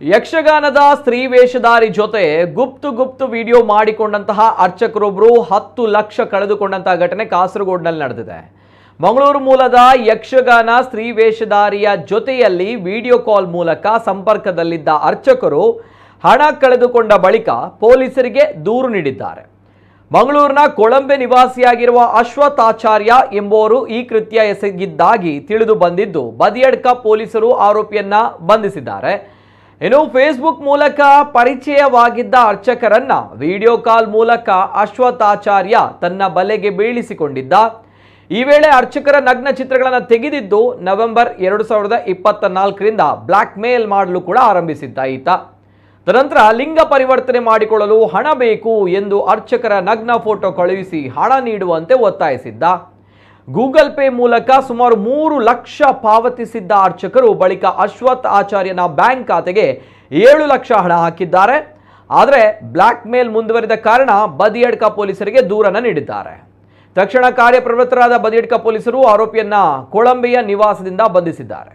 ಯಕ್ಷಗಾನದ ಸ್ತ್ರೀ ವೇಷಧಾರಿ ಜೊತೆ ಗುಪ್ತು ಗುಪ್ತು ವಿಡಿಯೋ ಮಾಡಿಕೊಂಡಂತಹ ಅರ್ಚಕರೊಬ್ಬರು ಹತ್ತು ಲಕ್ಷ ಕಳೆದುಕೊಂಡಂತಹ ಘಟನೆ ಕಾಸರಗೋಡ್ನಲ್ಲಿ ನಡೆದಿದೆ. ಮಂಗಳೂರು ಮೂಲದ ಯಕ್ಷಗಾನ ಸ್ತ್ರೀ ವೇಷಧಾರಿಯ ಜೊತೆಯಲ್ಲಿ ವಿಡಿಯೋ ಕಾಲ್ ಮೂಲಕ ಸಂಪರ್ಕದಲ್ಲಿದ್ದ ಅರ್ಚಕರು ಹಣ ಕಳೆದುಕೊಂಡ ಬಳಿಕ ಪೊಲೀಸರಿಗೆ ದೂರು ನೀಡಿದ್ದಾರೆ. ಮಂಗಳೂರಿನ ಕೊಳಂಬೆ ನಿವಾಸಿಯಾಗಿರುವ ಅಶ್ವಥ್ ಆಚಾರ್ಯ ಎಂಬುವರು ಈ ಕೃತ್ಯ ಎಸಗಿದ್ದಾಗಿ ತಿಳಿದು ಬಂದಿದ್ದು, ಬದಿಯಡ್ಕ ಪೊಲೀಸರು ಆರೋಪಿಯನ್ನ ಬಂಧಿಸಿದ್ದಾರೆ. ಇನ್ನು ಫೇಸ್ಬುಕ್ ಮೂಲಕ ಪರಿಚಯವಾಗಿದ್ದ ಅರ್ಚಕರನ್ನ ವಿಡಿಯೋ ಕಾಲ್ ಮೂಲಕ ಅಶ್ವಥಾಚಾರ್ಯ ತನ್ನ ಬಲೆಗೆ ಬೀಳಿಸಿಕೊಂಡಿದ್ದ. ಈ ವೇಳೆ ಅರ್ಚಕರ ನಗ್ನ ಚಿತ್ರಗಳನ್ನು ತೆಗೆದಿದ್ದು ನವೆಂಬರ್ ಎರಡು ಸಾವಿರದ ಇಪ್ಪತ್ತ ನಾಲ್ಕರಿಂದ ಬ್ಲ್ಯಾಕ್ ಮೇಲ್ ಮಾಡಲು ಕೂಡ ಆರಂಭಿಸಿದ್ದ ಈತ. ತದನಂತರ ಲಿಂಗ ಪರಿವರ್ತನೆ ಮಾಡಿಕೊಳ್ಳಲು ಹಣ ಬೇಕು ಎಂದು ಅರ್ಚಕರ ನಗ್ನ ಫೋಟೋ ಕಳುಹಿಸಿ ಹಣ ನೀಡುವಂತೆ ಒತ್ತಾಯಿಸಿದ್ದ. ಗೂಗಲ್ ಪೇ ಮೂಲಕ ಸುಮಾರು ಮೂರು ಲಕ್ಷ ಪಾವತಿಸಿದ್ದ ಅರ್ಚಕರು ಬಳಿಕ ಅಶ್ವಥ್ ಆಚಾರ್ಯನ ಬ್ಯಾಂಕ್ ಖಾತೆಗೆ ಏಳು ಲಕ್ಷ ಹಣ ಹಾಕಿದ್ದಾರೆ. ಆದರೆ ಬ್ಲ್ಯಾಕ್ ಮೇಲ್ ಮುಂದುವರಿದ ಕಾರಣ ಬದಿಯಡ್ಕ ಪೊಲೀಸರಿಗೆ ದೂರನ್ನು ನೀಡಿದ್ದಾರೆ. ತಕ್ಷಣ ಕಾರ್ಯಪ್ರವೃತ್ತರಾದ ಬದಿಯಡ್ಕ ಪೊಲೀಸರು ಆರೋಪಿಯನ್ನ ಕೊಳಂಬೆಯ ನಿವಾಸದಿಂದ ಬಂಧಿಸಿದ್ದಾರೆ.